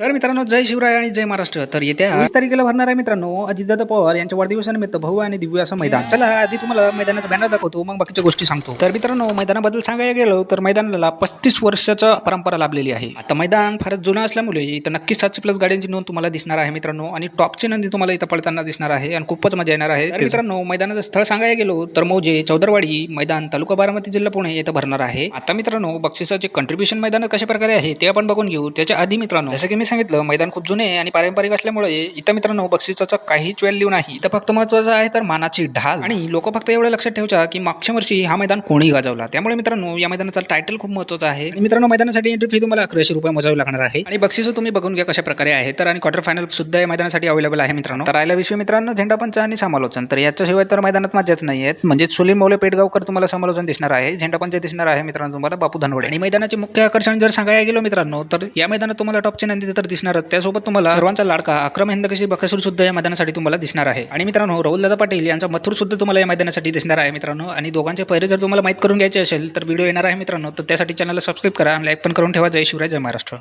तर मित्रांनो जय शिवराय आणि जय महाराष्ट्र. तर येत्या वीस तारखेला भरणार आहे मित्रांनो अजितदादा पवार यांच्या वाढदिवसानिमित्त भव्य आणि दिव्य असं मैदान. चला आधी तुम्हाला मैदानाचा बॅनर दाखवतो मग बाकीच्या गोष्टी सांगतो. तर मित्रांनो मैदानाबद्दल सांगायला गेलो तर मैदानाला पस्तीस वर्षाचा परंपरा लाभलेली आहे. आता मैदान फारच जुनं असल्यामुळे इथं नक्कीच सातशे प्लस गाड्यांची नोंद तुम्हाला दिसणार आहे मित्रांनो आणि टॉपची नंदी तुम्हाला इथं पडताना दिसणार आहे आणि खूपच मजा येणार आहे. तर मित्रांनो मैदानाचं स्थळ सांगायला गेलो तर मौजे चौदरवाडी मैदान तालुका बारामती जिल्हा पुणे येथे भरणार आहे. आता मित्रांनो बक्षिसाचे कंट्रीब्युशन मैदान कशा प्रकारे आहे ते आपण बघून घेऊ. त्याच्या आधी मित्रांनो जसं की मी सांगितलं मैदान खूप जुने आणि पारंपरिक असल्यामुळे इथं मित्रांनो बक्षिसाचा काहीच व्हॅल्यू नाही. इथं फक्त महत्वाचं आहे तर मानाची ढाल. आणि लोक फक्त एवढं लक्षात ठेवचा की मागच्या वर्षी हा मैदान कोणी गाजवला? त्यामुळे मित्रांनो या मैदानाचा टायटल खूप महत्त्वाचा आहे. आणि मित्रांनो मैदानासाठी एंट्री फी तुम्हाला अकराशे रुपये मोजावी लागणार आहे. आणि बक्षीस तुम्ही बघून घ्या कशा प्रकारे आहे तर आणि क्वार्टर फायनल सुद्धा या मैदानासाठी अवेलेबल आहे मित्रांनो. तर राहिला विषय मित्रांनो झेंडापंच आणि समालोचन. तर याच्याशिवाय तर मैदानात मजाच नाही आहेत. म्हणजे सुलीम मौले पेटगावकर तुम्हाला समालोचन दिसणार आहे. झेंडापंच दिसणार आहे मित्रांनो तुम्हाला. बापू धनवडे. आणि मैदानाचे मुख्य आकर्षण जर सांगायला गेलो मित्रांनो तर या मैदानात तुम्हाला टॉपचे नंदी तर दिसणारच त्यासोबत तुम्हाला सर्वांचा लाडका अक्रम हिंदकेशी बकासूर सुद्धा या मैदानासाठी तुम्हाला दिसणार आहे. आणि मित्रांनो राहुलदादा पाटील यांचा मथुर सुद्धा तुम्हाला या मैदानासाठी दिसणार आहे मित्रांनो. आणि दोघांचे पहिले जर तुम्हाला माहीत करून घ्यायचे असेल तर व्हिडिओ येणार आहे मित्रांनो. तर त्यासाठी चॅनलला सबस्क्राईब करा आणि लाईक पण करून ठेवा. जय शिवराय जय महाराष्ट्र.